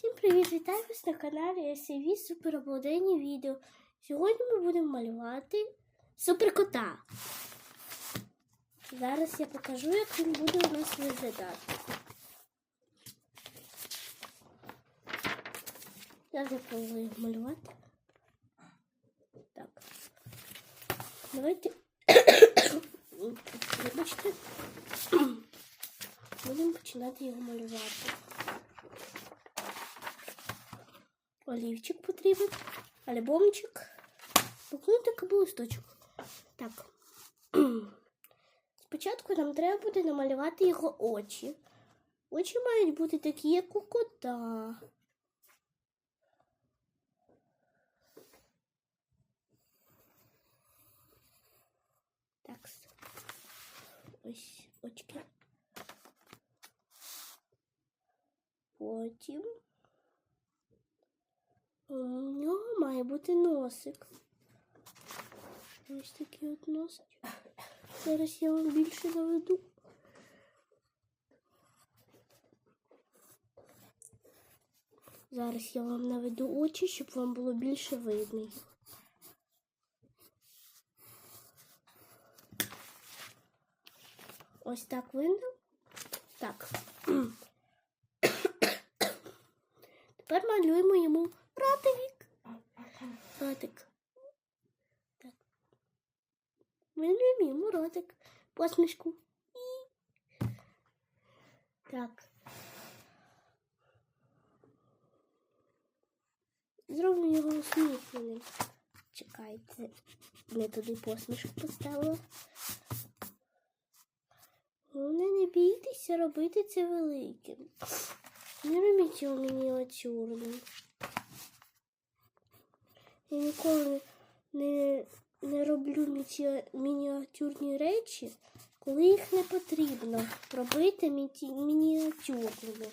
Всім привіт! Вітаю на каналі SAV Суперобладені відео. Сьогодні ми будемо малювати суперкота. Зараз я покажу, як він буде у нас виглядати. Зараз я пробую малювати. Так. Давайте. Вибачте. Будемо починати його малювати. Олівчик потрібен, альбомчик, блокнотик або листочок. Так. Спочатку нам треба буде намалювати його очі. Очі мають бути такі, як у кота. Так. Ось очки. Потім. У нього має бути носик. Ось такий от носик. Зараз я вам більше наведу. Зараз я вам наведу очі, щоб вам було більше видно. Ось так видно. Так. Тепер малюємо йому ротик. Ротик. Так. Малюємо йому ротик. Посмішку. І... Так. Зробимо його усміхненим. Чекайте. Ми туди посмішку поставили. Головне, не бійтеся робити це великим. Не робіть його мініатюрним. Я ніколи не, не роблю мініатюрні речі, коли їх не потрібно робити міні- мініатюрними.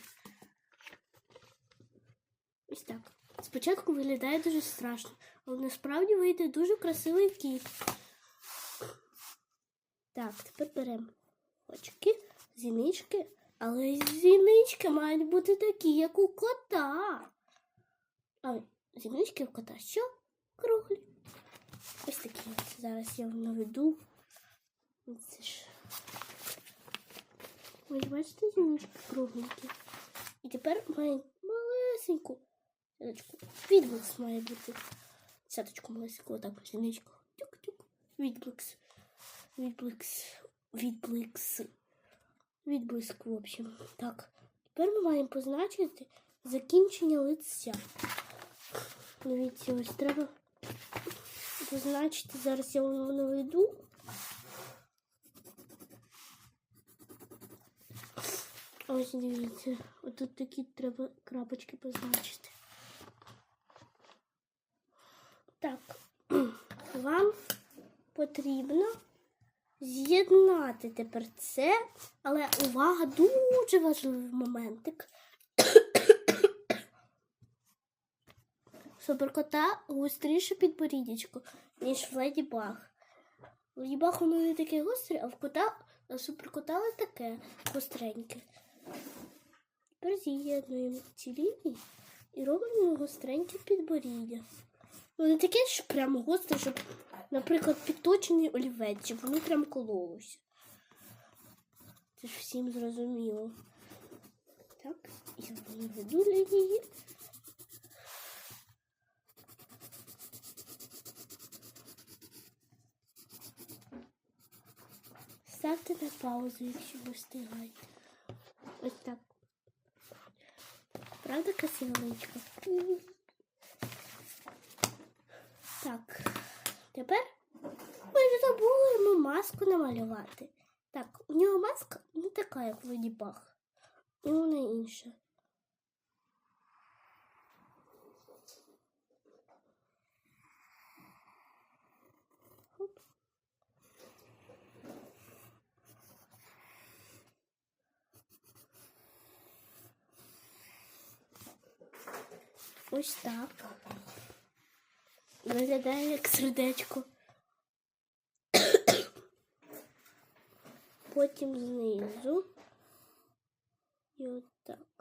Ось так. Спочатку виглядає дуже страшно, але насправді вийде дуже красивий кіт. Так, тепер беремо очки, зінички, але зінички мають бути такі, як у кота. А зінички у кота що? Круглі. Ось такі. Зараз я вам наведу. Це ж. Ось бачите, зінички кругленькі. І тепер має малесеньку сяточку. Відбликс має бути. Сяточку малесеньку, отак зіничку. Тюк-тюк. Відбликс. Відбликс. Відбликс. Відблиск, в общем. Так. Тепер ми маємо позначити закінчення лиця. Дивіться, ось треба позначити. Зараз я вам наведу. Ось дивіться. Отут такі треба крапочки позначити. Так, вам потрібно з'єднати тепер це, але увага, дуже важливий моментик. Суперкота гостріше підборіддячко, ніж в Леді Баг. В Леді Баг воно не таке гостре, а в кота, а суперкота ось таке гостреньке. Тепер з'єднуємо ці лінії і робимо гостреньке підборіддя. Ну, таке ж прямо гостре, щоб, наприклад, підточений олівець, щоб воно прям кололося. Це ж всім зрозуміло. Так, я наведу лінії. Ставте на паузу, якщо ви встигаєте. Ось так. Правда красивенько? Так, тепер ми забули маску намалювати. Так, у нього маска не така, як в Леді Баг. І вона інша. Ось так. Виглядає як сердечко. Потім знизу. І отак.